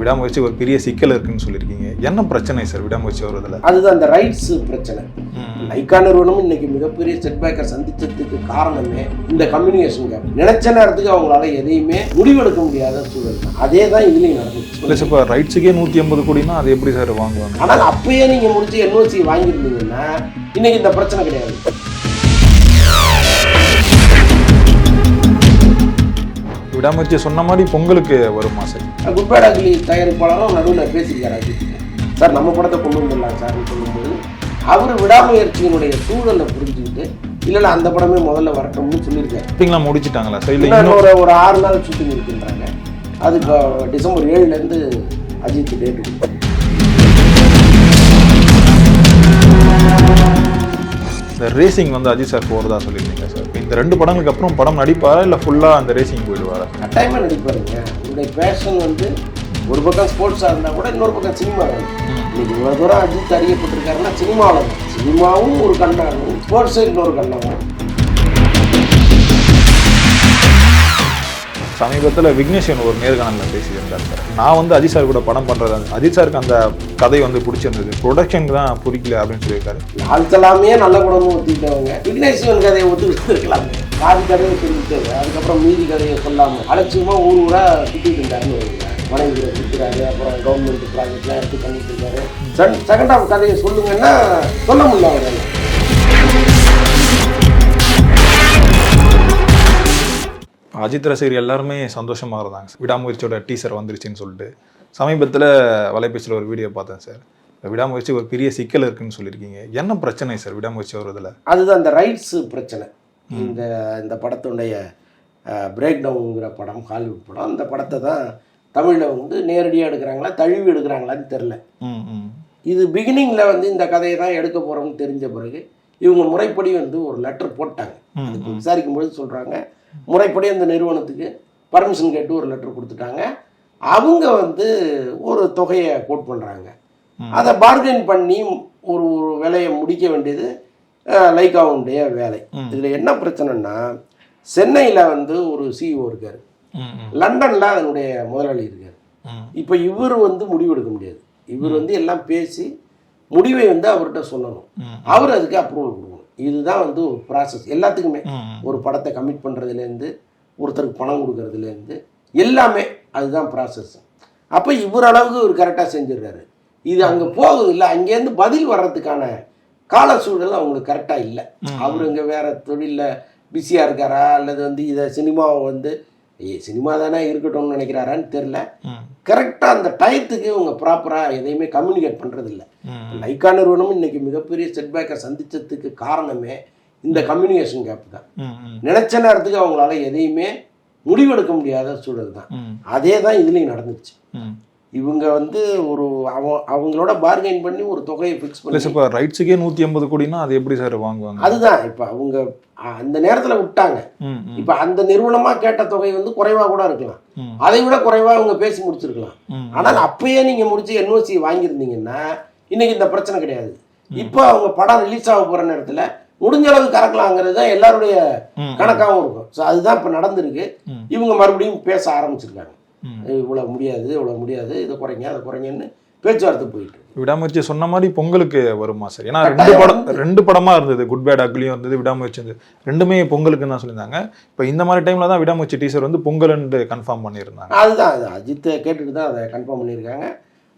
விடாமுயற்சி ஒரு பெரிய சிக்கல் இருக்குன்னு சொல்லியிருக்கீங்க. என்ன பிரச்சனை சார் விடாமுயற்சி வருதுல அதுதான் அந்த ரைட்ஸ் பிரச்சனை. லைக்கா நிறுவனம் இன்னைக்கு மிகப்பெரிய செட்பேக்கை சந்திச்சதுக்கு காரணமே இந்த கம்யூனிகேஷன் கேப் நினைச்ச நேரத்துக்கு அவங்களால எதையுமே முடிவெடுக்க முடியாத சூழல். அதே தான் இதுலயும் நடந்துச்சு. இல்லை இப்போ ரைட்ஸுக்கே நூற்றி ஐம்பது கோடினா அது எப்படி சார் வாங்குவாங்க? ஆனால் அப்பயே நீங்க முடிச்சு என்ஓசி வாங்கியிருந்தீங்கன்னா இன்னைக்கு இந்த பிரச்சனை கிடையாது. விடாமுயற்சி சொன்ன மாதிரி பொங்கலுக்கு வருமா சார் குட் பேட் அக்லி தயாரிப்பாளரும் நடுவில் பேசியிருக்காரு அஜித் சார் நம்ம படத்தை கொண்டு வந்துடலாம் சார்னு சொல்லும்போது அவர் விடாமுயற்சியினுடைய சூழலை புரிஞ்சுக்கிட்டு இல்லை இல்லை அந்த படமே முதல்ல வரட்டும்னு சொல்லியிருக்காரு. ஷூட்டிங்லாம் முடிச்சிட்டாங்களா? சார் இல்லை ஒரு ஒரு ஆறு நாள் ஷூட்டிங் இருக்குன்றாங்க. அது இப்போ டிசம்பர் ஏழுலேருந்து அஜித் டேட் இந்த ரேசிங் வந்து அஜித் சார் போகிறதா சொல்லியிருந்தீங்க சார் இந்த ரெண்டு படங்களுக்கு அப்புறம் படம் நடிப்பாரா இல்லை ஃபுல்லாக அந்த ரேசிங் போயிடுவாரா? கட்டாயமாக நடிப்பாருங்க. உங்களுடைய பேஷன் வந்து ஒரு பக்கம் ஸ்போர்ட்ஸாக இருந்தால் கூட இன்னொரு பக்கம் சினிமா இன்னைக்கு இவ்வளோ தூரம் அஜித் அறியப்பட்டிருக்காருன்னா சினிமாவில் சினிமாவும் ஒரு கண்ணாகும் ஸ்போர்ட்ஸும் இன்னொரு கண்ணாகும் சமீபத்தில் விக்னேஷன் ஒரு நேர்காணலில் பேசியிருந்தார். சார் நான் வந்து அஜித் சார் கூட படம் பண்ணுறது அஜித் சாருக்கு அந்த கதை வந்து பிடிச்சிருந்தது. ப்ரொடக்ஷனுக்கு தான் பிடிக்கல அப்படின்னு சொல்லியிருக்காரு. லால்சலாமே நல்ல படமும் ஒத்துக்கிட்டவங்க விக்னேஸ்வரன் கதையை ஒத்துக்கிட்டு இருக்கலாம் பாதி கதையை சொல்லிட்டு அதுக்கப்புறம் மீதி கதையை சொல்லாமல் அலட்சியமாக ஊர் ஊராக சுற்றிட்டு இருந்தாருன்னு வைங்க. மனைவியை சுற்றுறாரு அப்புறம் கவர்மெண்ட் ப்ராஜெக்ட்லாம் எடுத்து பண்ணிட்டு இருக்காரு. செகண்ட் ஹாஃப் கதையை சொல்லுங்கன்னா சொல்ல முடியல அவரால். அஜித் ரசிகர் எல்லாருமே சந்தோஷமாக இருந்தாங்க விடாமுயற்சியோட டீசர் வந்துருச்சுன்னு சொல்லிட்டு. சமீபத்தில் வலைபேசியில் ஒரு வீடியோ பார்த்தேன் சார். விடாமுயற்சி ஒரு பெரிய சிக்கல் இருக்குன்னு சொல்லியிருக்கீங்க. என்ன பிரச்சனை சார் விடாமுயற்சி வருதுல அதுதான் அந்த ரைட்ஸ் பிரச்சனை. இந்த இந்த படத்துடைய பிரேக் டவுனுங்கிற படம் ஹாலிவுட் படம் அந்த படத்தை தான் தமிழில் வந்து நேரடியாக எடுக்கிறாங்களா தழுவி எடுக்கிறாங்களான்னு தெரில இது பிகினிங்கில் வந்து இந்த கதையை தான் எடுக்க போகிறோம்னு தெரிஞ்ச பிறகு இவங்க முறைப்படி வந்து ஒரு லெட்டர் போட்டாங்க. அதுக்கு விசாரிக்கும் பொழுது சொல்கிறாங்க முறைப்படி அந்த நிறுவனத்துக்கு பர்மிஷன் கேட்டு ஒரு லெட்டர் கொடுத்துட்டாங்க. அவங்க வந்து ஒரு தொகையை கோட் பண்ணுறாங்க. அதை பார்கெயின் பண்ணி ஒரு ஒரு வேலையை முடிக்க வேண்டியது அஹ், லைக்காவுடைய வேலை. இதில் என்ன பிரச்சனைன்னா சென்னையில் வந்து ஒரு சிஇஓ இருக்கார். ம் ம். லண்டனில் அதனுடைய முதலாளி இருக்கார். இப்போ இவர் வந்து முடிவெடுக்க முடியாது. இவர் வந்து எல்லாம் பேசி முடிவை வந்து அவர்கிட்ட சொல்லணும். அவர் அதுக்கு அப்ரூவல் கொடுக்கணும். இதுதான் வந்து ஒரு ப்ராசஸ் எல்லாத்துக்குமே ஒரு படத்தை கமிட் பண்ணுறதுலேருந்து ஒருத்தருக்கு பணம் கொடுக்கறதுலேருந்து எல்லாமே அதுதான் ப்ராசஸ் அப்போ இவர் அளவுக்கு இவர் கரெக்டாக செஞ்சிடுறாரு. இது அங்கே போகுது இல்லை அங்கேருந்து பதில் வர்றதுக்கான கால சூழல் அவங்களுக்கு கரெக்டாக இல்லை. அவர் இங்கே வேற தொழிலில் பிஸியாக இருக்காரா? அல்லது வந்து இதை சினிமாவை வந்து சினிமா தானே இருக்கட்டும்னு நினைக்கிறாரான்னு தெரில ம். கரெக்டாக அந்த டயத்துக்கு இவங்க ப்ராப்பராக எதையுமே கம்யூனிகேட் பண்ணுறதில்ல லைக்கா நிறுவனம் இன்னைக்கு மிகப்பெரிய செட்பேக்கை சந்திச்சதுக்கு காரணமே இந்த கம்யூனிகேஷன் கேப் தான். நினைச்ச நேரத்துக்கு அவங்களால எதையுமே முடிவெடுக்க முடியாத சூழல் தான். அதே தான் இதுலேயும் நடந்துச்சு. இவங்க வந்து ஒரு அவ அவங்களோட பார்கெயின் பண்ணி ஒரு தொகையை ஃபிக்ஸ் பண்ணி இப்போ ரைட்ஸுக்கே நூற்றி ஐம்பது கோடினா அது எப்படி சார் வாங்குவாங்க? அதுதான் இப்போ அவங்க அந்த நேரத்தில் விட்டாங்க. இப்போ அந்த நிறுவனமாக கேட்ட தொகை வந்து குறைவாக கூட இருக்கலாம். அதை விட குறைவாக அவங்க பேசி முடிச்சிருக்கலாம். ஆனால் அப்பயே நீங்கள் முடிச்சு என்ஓசி வாங்கியிருந்தீங்கன்னா இன்னைக்கு இந்த பிரச்சனை கிடையாது. இப்போ அவங்க படம் ரிலீஸ் ஆக போகிற நேரத்தில் முடிஞ்ச அளவு கறக்கலாங்கிறது தான் எல்லாருடைய. கணக்காகவும் இருக்கும். ஸோ அதுதான் இப்போ நடந்திருக்கு. இவங்க மறுபடியும் பேச ஆரம்பிச்சிருக்காங்க. இவ்வளோ முடியாது இவ்வளோ முடியாது இதை குறைங்க அதை குறைங்கன்னு பேச்சுவார்த்தை போயிட்டு. விடாமுயற்சி சொன்ன மாதிரி பொங்கலுக்கு வருமா சார் ஏன்னா ரெண்டு படம் ரெண்டு படமா இருந்தது குட் பேட் அக்லியும் இருந்தது விடாமுயற்சி இருந்தது ரெண்டுமே பொங்கலுக்குன்னு தான் சொல்லியிருந்தாங்க இப்போ இந்த மாதிரி டைம்ல தான் விடாமுயற்சி டீசர் வந்து பொங்கல்னு கன்ஃபார்ம் பண்ணியிருந்தாங்க அதுதான் அது அஜித்தை கேட்டுட்டு தான் அதை கன்ஃபார்ம் பண்ணியிருக்காங்க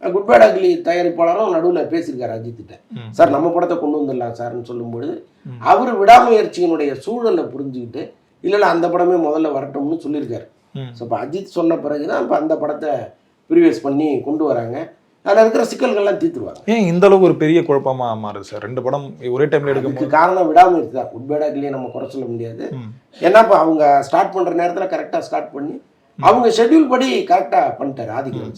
குட் பேட் அக்லி தயாரிப்பாளரும் நடுவில் பேசியிருக்காரு அஜித்திட்ட. சார் நம்ம படத்தை கொண்டு வந்துடலாம் சார்னு சொல்லும்பொழுது. அவர் விடாமுயற்சியினுடைய சூழலை புரிஞ்சுக்கிட்டு இல்லை இல்லை அந்த படமே முதல்ல வரட்டும்னு சொல்லியிருக்காரு. ஸோ இப்போ அஜித் சொன்ன பிறகு தான் இப்போ அந்த படத்தை ப்ரீவியஸ் பண்ணி கொண்டு வராங்க. அதில் இருக்கிற சிக்கல்கள்லாம் தீர்த்துருவாங்க. ஏன் இந்த அளவுக்கு ஒரு பெரிய குழப்பமா மாறுது சார்? ரெண்டு படம் ஒரே டைம்ல இதுக்கு காரணம் விடாமுயற்சி தான். குட் பேட் அக்லியை நம்ம குறை சொல்ல முடியாது. ஏன்னா இப்போ அவங்க ஸ்டார்ட் பண்ணுற நேரத்தில் கரெக்டாக ஸ்டார்ட் பண்ணி அவங்க ஷெட்யூல் படி கரெக்டாக பண்ணிட்டாரு ஆதிக்கம்.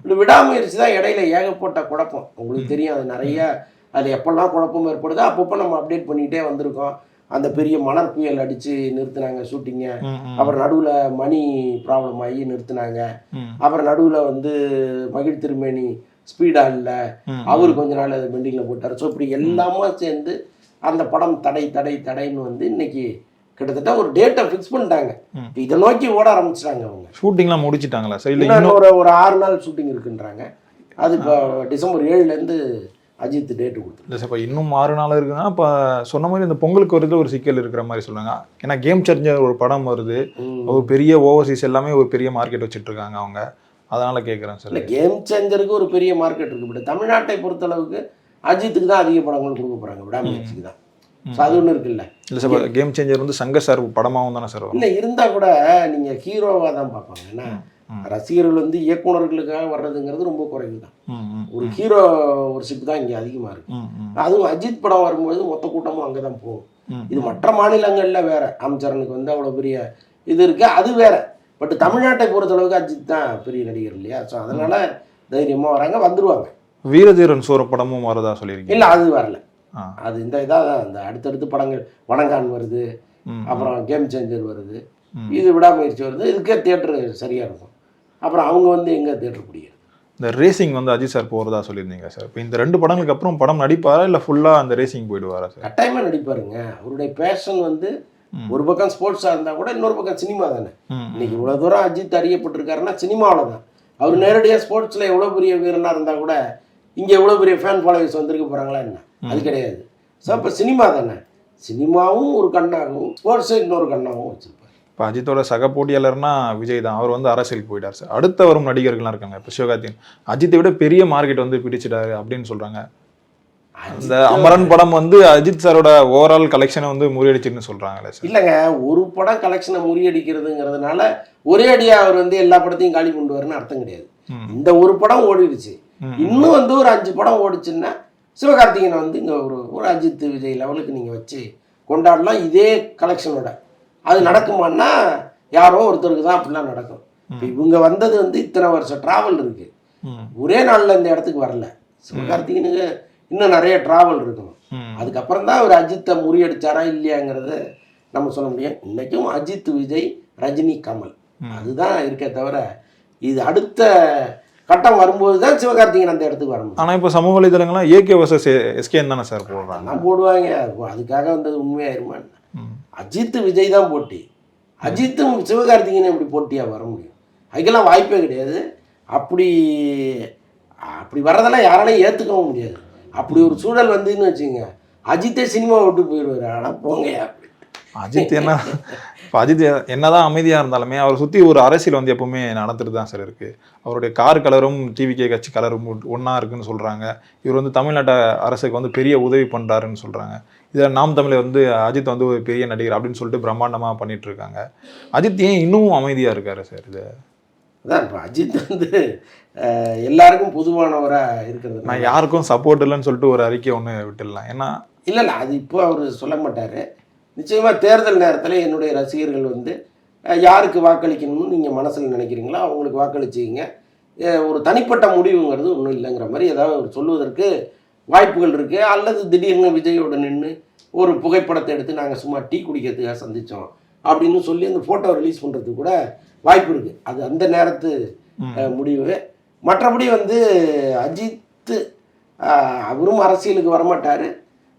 இப்படி விடாமுயற்சி தான் இடையில ஏகப்பட்ட குழப்பம். உங்களுக்கு தெரியும் அது நிறைய அது எப்பெல்லாம் குழப்பம் ஏற்படுதோ அப்பப்போ நம்ம அப்டேட் பண்ணிக்கிட்டே வந்திருக்கோம். அந்த பெரிய மணல் புயல் அடித்து நிறுத்தினாங்க ஷூட்டிங்கை. அப்புறம் நடுவில் மணி ப்ராப்ளம் ஆகி நிறுத்தினாங்க. அப்புறம் நடுவில் வந்து மகிழ் திருமேனி ஸ்பீடாக இல்லை. அவர் கொஞ்ச நாள் அது பெண்டிங்கில் போட்டார். ஸோ இப்படி எல்லாமே சேர்ந்து அந்த படம் தடை தடை தடைன்னு வந்து இன்னைக்கு கிட்டத்தட்ட ஒரு டேட்டை ஃபிக்ஸ் பண்ணிட்டாங்க. இதை நோக்கி ஓட ஆரம்பிச்சிட்டாங்க அவங்க. ஷூட்டிங்லாம் முடிச்சிட்டாங்களா? சார் ஒரு ஒரு ஆறு நாள் ஷூட்டிங் இருக்குன்றாங்க. அது இப்போ டிசம்பர் ஏழுலேருந்து அஜித் டேட்டு கொடுத்துரு இல்லை சார் இப்போ இன்னும் ஆறு நாள் இருக்குன்னா இப்போ சொன்ன மாதிரி இந்த பொங்கலுக்கு வருது ஒரு சிக்கல் இருக்கிற மாதிரி சொல்லுவாங்க ஏன்னா கேம் சேஞ்சர் ஒரு படம் வருது. ஒரு பெரிய ஓவர்சீஸ் எல்லாமே ஒரு பெரிய மார்க்கெட் வச்சுட்டு இருக்காங்க அவங்க. அதனால கேட்குறேன் சார் இல்லை கேம் சேஞ்சருக்கு ஒரு பெரிய மார்க்கெட் இருக்கு. பட் தமிழ்நாட்டை பொறுத்தளவுக்கு அஜித்துக்கு தான் அதிக படங்கள் கொடுக்க போகிறாங்க விடாமுயற்சிக்கு தான். ஸோ அது ஒன்றும் இருக்குல்ல. இல்லை சார் கேம் சேஞ்சர் வந்து சங்கர் சார் படமாகவும் தானே சார் இல்லை இருந்தால் கூட நீங்கள் ஹீரோவாக தான் பார்ப்பாங்க. ஏன்னா ரசிகர்கள் வந்து இயக்குனர்களுக்காக வர்றதுங்கிறது ரொம்ப குறைவு தான் ஒரு ஹீரோ ஒரு ஷிப் தான் இங்கே அதிகமாக இருக்கு. அதுவும் அஜித் படம் வரும்போது மொத்த கூட்டமும் அங்கே தான் போகும். இது மற்ற மாநிலங்கள்ல வேற. அமைச்சரனுக்கு வந்து அவ்வளோ பெரிய இது இருக்கு அது வேற. பட் தமிழ்நாட்டை பொறுத்தளவுக்கு அஜித் தான் பெரிய நடிகர் இல்லையா? ஸோ அதனால தைரியமா வராங்க வந்துருவாங்க. வீரதீரன் சூர படமும் வரதா சொல்லியிருக்கீங்க? இல்லை அது வரல. அது இந்த இதாக இந்த அடுத்தடுத்து படங்கள். வணங்கான் வருது அப்புறம் கேம் சேஞ்சர் வருது. இது விடாமுயற்சி வருது. இதுக்கே தியேட்டர் சரியா இருக்கும். அப்புறம் அவங்க வந்து எங்க பிடிக்கிறது இந்த ரேசிங் வந்து அஜித் சார் போகிறதா சொல்லியிருந்தீங்க சார் இப்போ இந்த ரெண்டு படங்களுக்கு அப்புறம் படம் நடிப்பாரா இல்லை ஃபுல்லாக அந்த ரேசிங் போயிடுவாரா சார் கட்டாயமா நடிப்பாருங்க. அவருடைய பேஷன் வந்து. ஒரு பக்கம் ஸ்போர்ட்ஸாக இருந்தால் கூட இன்னொரு பக்கம் சினிமா தானே. இன்னைக்கு இவ்வளோ தூரம் அஜித் அறியப்பட்டிருக்காருன்னா சினிமாவில் தான் அவர் நேரடியாக ஸ்போர்ட்ஸில் எவ்வளோ பெரிய வீரனாக இருந்தால் கூட இங்கே எவ்வளோ பெரிய ஃபேன் ஃபாலோவர்ஸ் வந்திருக்க போகிறாங்களா என்ன? அது கிடையாது. ஸோ அப்போ சினிமா தானே. சினிமாவும் ஒரு கண்ணாகவும் ஸ்போர்ட்ஸும் இன்னொரு கண்ணாகவும் வச்சுருப்பார். இப்போ அஜித்தோட சக போட்டியாளர்னா விஜய் தான். அவர் வந்து அரசியலுக்கு போயிட்டார் சார். அடுத்த வரும் நடிகர்கள்லாம் இருக்காங்க. இப்போ சிவகார்த்தியன் அஜித்தை விட பெரிய மார்க்கெட் வந்து பிடிச்சிட்டாரு அப்படின்னு சொல்றாங்க. அந்த அமரன் படம் வந்து அஜித் சாரோட ஓவரால் கலெக்ஷனை வந்து முறியடிச்சுன்னு சொல்றாங்களே சார். இல்லைங்க ஒரு படம் கலெக்ஷனை முறியடிக்கிறதுங்கிறதுனால ஒரே அடியாக அவர் வந்து எல்லா படத்தையும் காலி கொண்டு வரணும்னு அர்த்தம் கிடையாது. இந்த ஒரு படம் ஓடிடுச்சு. இன்னும் வந்து ஒரு அஞ்சு படம் ஓடிச்சுன்னா சிவகார்த்திகேயனை வந்து இங்கே ஒரு ஒரு அஜித் விஜய் லெவலுக்கு நீங்கள் வச்சு கொண்டாடலாம். இதே கலெக்ஷனோட அது நடக்குமான்னா யாரோ ஒருத்தருக்கு தான் அப்படிலாம் நடக்கும். இவங்க வந்தது வந்து இத்தனை வருஷம் டிராவல் இருக்கு. ஒரே நாளில் இந்த இடத்துக்கு வரல. சிவகார்த்திகேயனுக்கு இன்னும் நிறைய டிராவல் இருக்கணும் அதுக்கப்புறம் தான் அவர் அஜித்தை முறியடிச்சாரா இல்லையாங்கிறத நம்ம சொல்ல முடியும் இன்னைக்கும் அஜித் விஜய் ரஜினி கமல். அதுதான் இருக்கே தவிர இது அடுத்த கட்டம் வரும்போது தான் சிவகார்த்திகேயன் அந்த இடத்துக்கு வர முடியும். ஆனா இப்போ சமூக வலைதளங்கள்லாம் ஏகே வர்சஸ் எஸ்கேன்னு தானே சார் போடுறாங்க? போடுவாங்க. அதுக்காக வந்தது உண்மையாயிருமா ம் அஜித் விஜய் தான் போட்டி. அஜித்தும் சிவகார்த்திகேயன் எப்படி போட்டியாக வர முடியும்? அதுக்கெல்லாம் வாய்ப்பே கிடையாது. அப்படி அப்படி வர்றதெல்லாம் யாராலையும் ஏற்றுக்கவும் முடியாது. அப்படி ஒரு சூழல் வந்துன்னு வச்சுங்க அஜித்தே சினிமா விட்டு போயிடுவார். ஆனால் போங்க. அஜித் என்ன இப்போ அஜித் என்னதான் அமைதியாக இருந்தாலுமே அவரை சுற்றி ஒரு அரசியல் வந்து எப்பவுமே நடந்துட்டு தான் சார் இருக்கு. அவருடைய கார் கலரும் டிவிகே கட்சி கலரும் ஒன்றா இருக்குன்னு சொல்கிறாங்க இவர் வந்து தமிழ்நாட்டு அரசுக்கு வந்து பெரிய உதவி பண்ணுறாருன்னு சொல்கிறாங்க இதில் நாம் தமிழர் வந்து அஜித் வந்து ஒரு பெரிய நடிகர் அப்படின்னு சொல்லிட்டு பிரம்மாண்டமா பண்ணிட்டு இருக்காங்க அஜித் ஏன் இன்னும் அமைதியா இருக்காரு சார் இது? அதான் இப்போ அஜித் வந்து எல்லாருக்கும் பொதுவானவராக இருக்கிறது. நான் யாருக்கும் சப்போர்ட் இல்லைன்னு சொல்லிட்டு ஒரு அறிக்கை ஒன்று விட்டுடலாம். ஏன்னா இல்லை இல்லை அது இப்போ அவர் சொல்ல மாட்டார். நிச்சயமாக தேர்தல் நேரத்தில் என்னுடைய ரசிகர்கள் வந்து யாருக்கு வாக்களிக்கணும்னு நீங்கள் மனசில் நினைக்கிறீங்களோ? அவங்களுக்கு வாக்களிச்சிங்க ஒரு தனிப்பட்ட முடிவுங்கிறது ஒன்றும் இல்லைங்கிற மாதிரி ஏதாவது சொல்லுவதற்கு வாய்ப்புகள் இருக்குது அல்லது திடீர்னு விஜயோட நின்று ஒரு புகைப்படத்தை எடுத்து நாங்கள் சும்மா டீ குடிக்கிறதுக்காக சந்தித்தோம் அப்படின்னு சொல்லி அந்த ஃபோட்டோ ரிலீஸ் பண்ணுறதுக்கு கூட வாய்ப்பு இருக்குது அது அந்த நேரத்து முடிவு. மற்றபடி வந்து அஜித்து அவரும் அரசியலுக்கு வரமாட்டார்.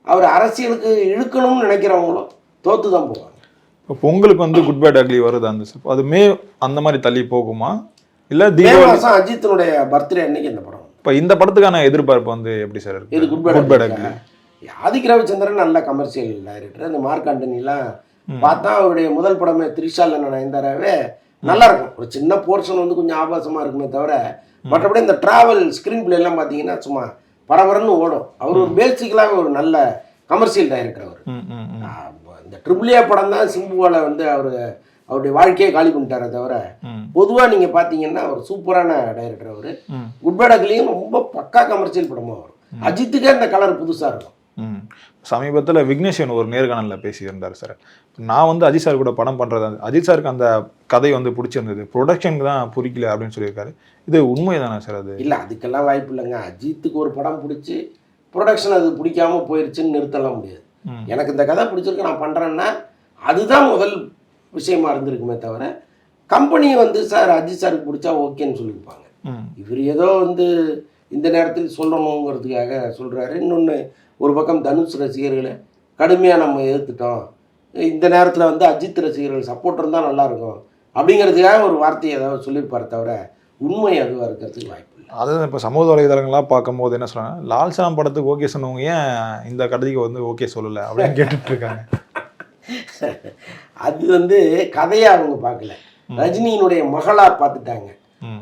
அவர் அரசியலுக்கு இழுக்கணும்னு நினைக்கிறவங்களும் தோத்து தான் போவாங்க. இப்போ பொங்கலுக்கு வந்து குட் பேட் அக்லி வருது அந்த அது மே அந்த மாதிரி தள்ளி போகுமா? இல்லை தீபாவளி அஜித்தினுடைய பர்த்டே அன்னைக்கு இந்த படம். இப்போ இந்த படத்துக்கான எதிர்பார்ப்பு வந்து எப்படி சார் இருக்கு? இது குட் பேட் ஆதிக் ரவிச்சந்திரன் நல்ல கமர்ஷியல் டைரக்டர் அந்த மார்க் ஆண்டனிலாம் பார்த்தா அவருடைய முதல் படமே திரிஷால நயன்தாராவே நல்லா இருக்கும். ஒரு சின்ன போர்ஷன் வந்து கொஞ்சம் ஆபாசமா இருக்குமே தவிர மற்றபடி இந்த டிராவல் ஸ்க்ரீன் பிளே எல்லாம் பார்த்தீங்கன்னா சும்மா பரபரன்னு ஓடும். அவர் ஒரு பேசிக்கலாக ஒரு நல்ல கமர்ஷியல் டைரக்டர் அவர். இந்த ட்ரிபிள் ஏ படம் தான் சிம்புவால வந்து அவர் அவருடைய வாழ்க்கையை காலி பண்ணிட்டாரே தவிர பொதுவாக நீங்கள் பார்த்தீங்கன்னா அவர் சூப்பரான டைரக்டர் அவர். குட்பேடக்லேயும் ரொம்ப பக்கா கமர்ஷியல் படமாக வரும் அஜித்துக்கே அந்த கலர் புதுசாக இருக்கும். சமீபத்தில் விக்னேஷன் ஒரு நேர்காணலில் பேசியிருந்தார் சார். நான் வந்து அஜித் சார் கூட படம் பண்ணுறது அஜித் சாருக்கு அந்த கதை வந்து பிடிச்சிருந்தது. ப்ரொடக்ஷனுக்கு தான் பிடிக்கல அப்படின்னு சொல்லியிருக்காரு. இது உண்மை தானே சார் அது? இல்லை அதுக்கெல்லாம் வாய்ப்பு இல்லைங்க. அஜித்துக்கு ஒரு படம் பிடிச்சி ப்ரொடக்ஷன் அது பிடிக்காம போயிருச்சுன்னு நிறுத்தலாம் முடியாது. எனக்கு இந்த கதை பிடிச்சிருக்கு நான் பண்ணுறேன்னா அதுதான் முதல் விஷயமா இருந்திருக்குமே தவிர கம்பெனி வந்து சார் அஜித் சாருக்கு பிடிச்சா ஓகேன்னு சொல்லியிருப்பாங்க. இவர் ஏதோ வந்து இந்த நேரத்தில் சொல்லணுங்கிறதுக்காக சொல்கிறாரு இன்னொன்று ஒரு பக்கம் தனுஷ் ரசிகர்களை கடுமையாக நம்ம எதிர்த்துட்டோம். இந்த நேரத்தில் வந்து அஜித் ரசிகர்கள் சப்போர்ட் இருந்தால் நல்லா இருக்கும் அப்படிங்கிறதுக்காக ஒரு வார்த்தையை ஏதாவது சொல்லியிருப்பார் தவிர உண்மை அதுவாக இருக்கிறதுக்கு வாய்ப்பு அதாவது இப்போ சமூக வலைதளங்கள்லாம் பார்க்கும்போது என்ன சொல்றாங்க லால் சாம் படத்துக்கு ஓகே சொன்னவங்க ஏன் இந்த கடைக்கு வந்து ஓகே சொல்லலை அப்படின்னு கேட்டுட்டு இருக்காங்க. அது வந்து கதையை அவங்க பார்க்கல. ரஜினியினுடைய மகளா பார்த்துட்டாங்க.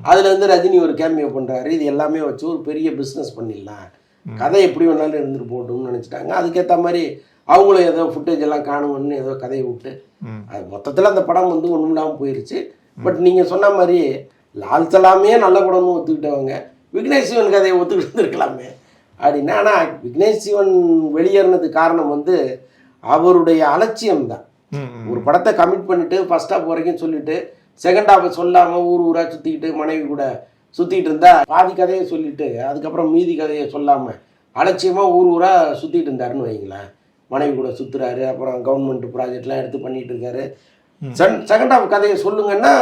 அதுல இருந்து ரஜினி ஒரு கேமியோ பண்றாரு. இது எல்லாமே வச்சு ஒரு பெரிய பிஸ்னஸ் பண்ணிடலாம். கதை எப்படி வேணாலும் இருந்துட்டு போகட்டும்னு நினைச்சிட்டாங்க. அதுக்கேற்ற மாதிரி அவங்களும் ஏதோ ஃபுட்டேஜ் எல்லாம் காணும்னு ஏதோ கதையை விட்டு. அது மொத்தத்தில் அந்த படம் வந்து ஒன்றும் இல்லாமல் போயிருச்சு. பட் நீங்கள் சொன்ன மாதிரி லால் சலாமே நல்ல படம்னு ஒத்துக்கிட்டவங்க விக்னேஷ் சிவன் கதையை ஒத்துக்கிட்டு இருந்திருக்கலாமே அப்படின்னா ஆனால் விக்னேஷ் சிவன் வெளியேறினதுக்கு காரணம் வந்து அவருடைய அலட்சியம் தான். ஒரு படத்தை கமிட் பண்ணிட்டு ஃபர்ஸ்ட் ஹாஃப் வரைக்கும் சொல்லிட்டு செகண்ட் ஹாஃப் சொல்லாமல் ஊர் ஊரா சுற்றிக்கிட்டு மனைவி கூட சுற்றிட்டு இருந்தா பாதி கதையை சொல்லிட்டு அதுக்கப்புறம் மீதி கதையை சொல்லாமல் அலட்சியமாக ஊர் ஊரா சுற்றிட்டு இருந்தாருன்னு வைங்களேன். மனைவி கூட சுற்றுறாரு அப்புறம் கவர்மெண்ட் ப்ராஜெக்ட்லாம் எடுத்து பண்ணிட்டு இருக்காரு. செகண்ட் ஹாஃப் கதையை சொல்லுங்கன்னா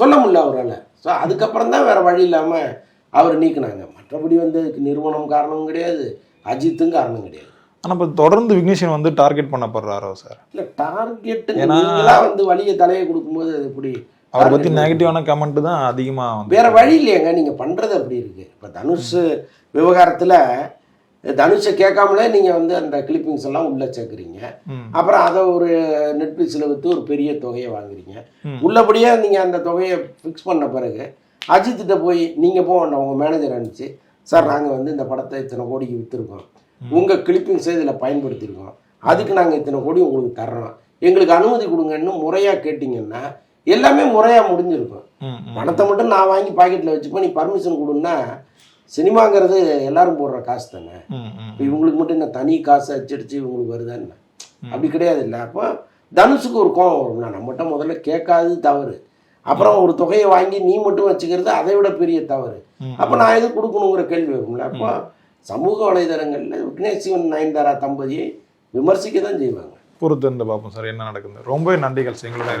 சொல்ல முடியல அவரால். ஸோ அதுக்கப்புறம் தான் வேற வழி இல்லாமல் அவர் நீக்குனாங்க. மற்றபடி வந்து நிறுவனம் காரணமும் கிடையாது அஜித்தும் காரணம் கிடையாது. ஆனா இப்போ தொடர்ந்து விக்னேஷன் வந்து டார்கெட் பண்ணப்படுறாரோ சார் இல்லை டார்கெட் ஏன்னா- நீங்களா வந்து வழியை தலையை கொடுக்கும்போது அது எப்படி அவரை பத்தி target நெகட்டிவான கமெண்ட் தான் அதிகமா வந்து வேற வழி இல்லையாங்க நீங்க பண்றது அப்படி இருக்கு. இப்ப தனுஷ் விவகாரத்துல தனுஷை கேட்காமலே நீங்க வந்து அந்த கிளிப்பிங்ஸ் எல்லாம் உள்ள சேர்க்குறீங்க. அப்புறம் அதை ஒரு நெட்ஃப்ளிக்ஸில் விற்று ஒரு பெரிய தொகையை வாங்குறீங்க. உள்ளபடியே நீங்க அந்த தொகையை ஃபிக்ஸ் பண்ண பிறகு அஜித்திட்ட போய் நீங்க போக வேண்டாம் உங்க மேனேஜர் அனுப்பிச்சு சார் நாங்க வந்து இந்த படத்தை இத்தனை கோடிக்கு விற்றுருக்கோம் உங்க கிளிப்பிங்ஸை இதில் பயன்படுத்தியிருக்கோம் அதுக்கு நாங்க இத்தனை கோடி உங்களுக்கு தர்றோம். எங்களுக்கு அனுமதி கொடுங்கன்னு முறையா கேட்டிங்கன்னா எல்லாமே முறையா முடிஞ்சிருக்கும். பணத்தை மட்டும் நான் வாங்கி பாக்கெட்டில் வச்சுப்போ நீ பர்மிஷன் கொடுன்னா சினிமாங்கிறது எல்லாரும் போடுற காசு தானே. இப்போ இவங்களுக்கு மட்டும் என்ன தனி காசு அச்சடிச்சு இவங்களுக்கு வருதான்னு அப்படி கிடையாது இல்லை. அப்போ தனுஷுக்கு ஒரு கோவம் வரும்ல நம்மகிட்ட முதல்ல கேட்காது தவறு. அப்புறம் ஒரு தொகையை வாங்கி நீ மட்டும் வச்சுக்கிறது அதை விட பெரிய தவறு. அப்போ நான் எது கொடுக்கணுங்கிற கேள்வி வரும்ல. அப்போ சமூக வலைதளங்களில் விக்னேஷ்வன் நயன்தாரா தம்பதியை விமர்சிக்க தான் செய்வாங்க. பொறுத்து பொறுத்திருந்து பார்ப்போம் சார் என்ன நடக்குது. ரொம்பவே நன்றிகள் சார் எங்களோட